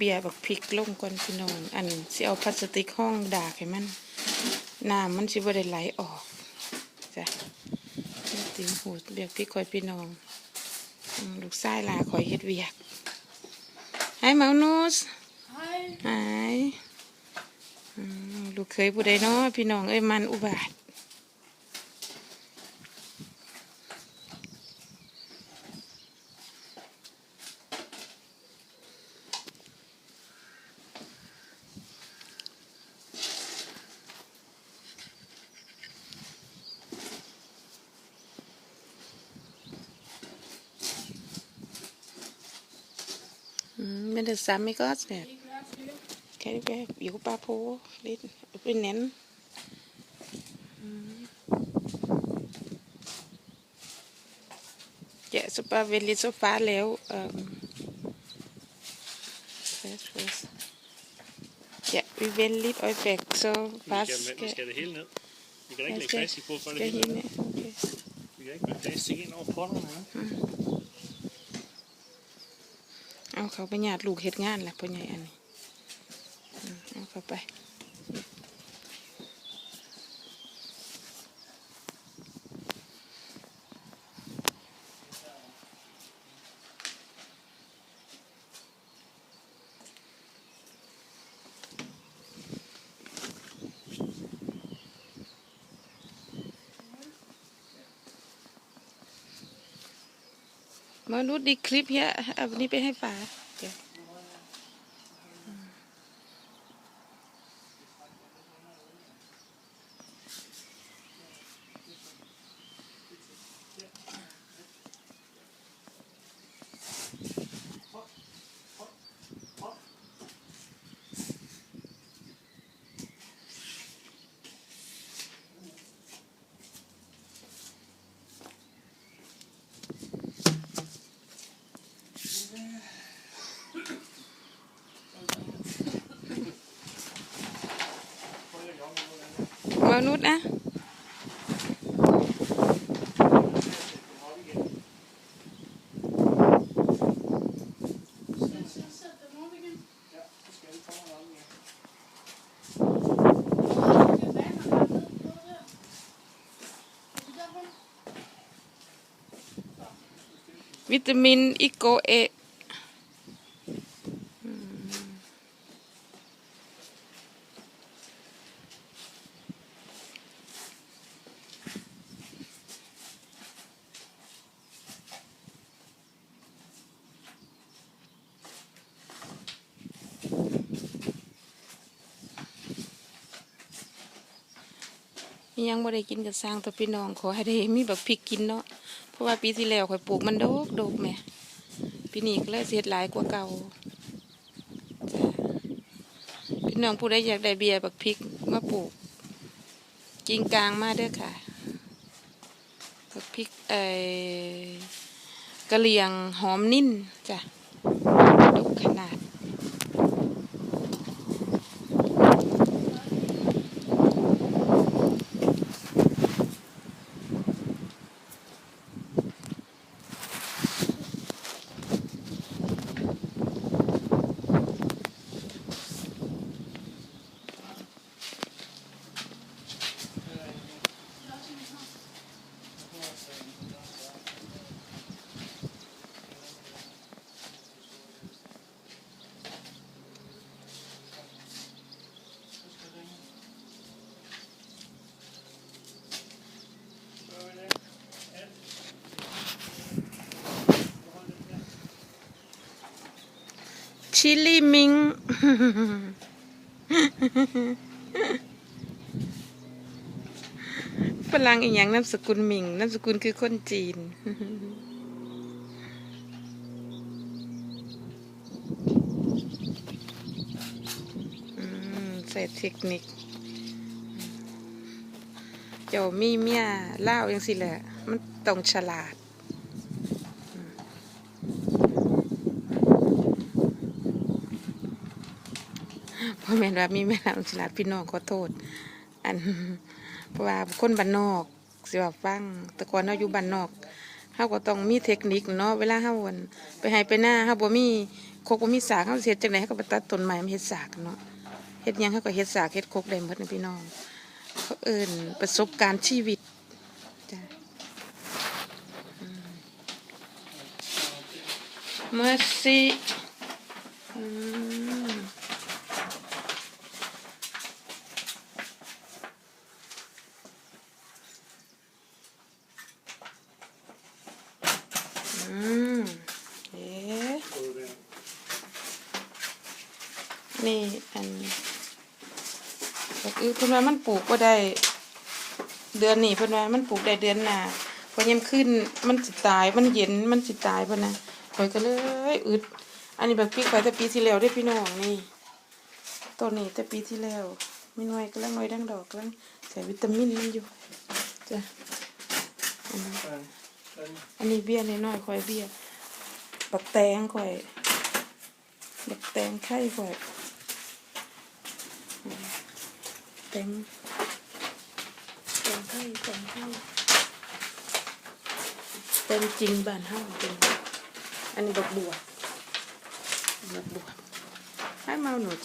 บียร์บักพริกลงก่อนพี่น้อง อันสิเอาพลาสติกห้องดากให้มันน้ำมันสิบ่ได้ไหลออกจ้ะติงหูเบียกพริกคอยพี่น้องอืมลูกชายลาคอยเฮ็ดเวียกให้เมานูส Hej. หายอืมลูกเคยผู้ใดเนาะพี่น้องเอ้ยมันอุบาท men det samme ikke også der? Kan det være? Vi kunne bare prøve lidt på en anden. Mm. Ja, så bare vælge så far lave um, fast. Ja, vi vælger lidt øjeblik, så far Vi skal, vi skal... det hele ned. Vi kan ikke lægge plastik på, for det hele hende, okay. Vi kan ikke lægge plastik ind over potterne. Ja. เอาเขาไปหยาดลูกเห็ดงานแหละพ่อใหญ่อันนี้เอาเข้าไป มาดูดีคลิปเฮียเอาวันนี้ไปให้ป๋า Hvor nu den er? Vitamin ikke går af ยังบ่ได้กินกับสร้างตัวพี่น้องขอให้ได้มีแบบพริกกินเนาะเพราะว่าปีที่แล้วข่อยปลูกมันโดกโดกแม่ปีนี้ก็เลยเสียหลายกว่าเก่าจ้ะพี่น้องผู้ใดอยากได้เบียร์บักพริกมาปลูกกิงกลางมาเด้อค่ะบักพริกเอ่อกะเหรี่ยงหอมนิ่นจ้ะดกขนาด ชิลลี่มิง ฝรั่งอีกอย่างนามสกุลมิงนามสกุลคือคนจีน ใส่เทคนิค เจ้ามีเมียเล่าวยังสิแหละ มันต้องฉลาด พ่อแม่นว่ามีแม่นางฉลาดพี่น้องขอโทษ อันเพราะว่าคนบ้านนอกสิว่าฟังแต่ก่อนเราอยู่บ้านนอกเฮาก็ต้องมีเทคนิคเนาะเวลาเฮาวันไปให้ไปหน้าเฮาบ่มีโคกบ่มีสากเขาสิเฮ็ดจังได๋เขาก็ไปตัดต้นไม้มาเฮ็ดสากเนาะเฮ็ดหยังเขาก็เฮ็ดสากเฮ็ดโคกได้หมดนะพี่น้องเขาเอิ้นประสบการณ์ชีวิตจ้ะอืม Merci อืม อืมเอ๊ะ Och det, นี่อันก็คือเพิ่นว่ามันปลูกก็ได้เดือนนี้เพิ่นว่ามันปลูกได้เดือนหน้าพอยามขึ้นมันสิตายมันเย็นมันสิตายเพิ่นนะข่อยก็เลยอึดอันนี้แบบพี่ข่อยแต่ปีที่แล้วได้พี่น้องนี่ต้นนี้แต่ปีที่แล้วมีหน่วยกำลังหน่วยดังดอกกำลังใส่วิตามินมันอยู่จ้ะอันนี้อันนี้เบี้ยน้อยๆข่อยเบี้ยบักแตงข่อยบักแตงไข่ข่อยอืม แตงแตงไข่แตงไข่แตงจริงบ้านเฮาจริงอันนี้บักบัวบักบัวให้เมาหนุด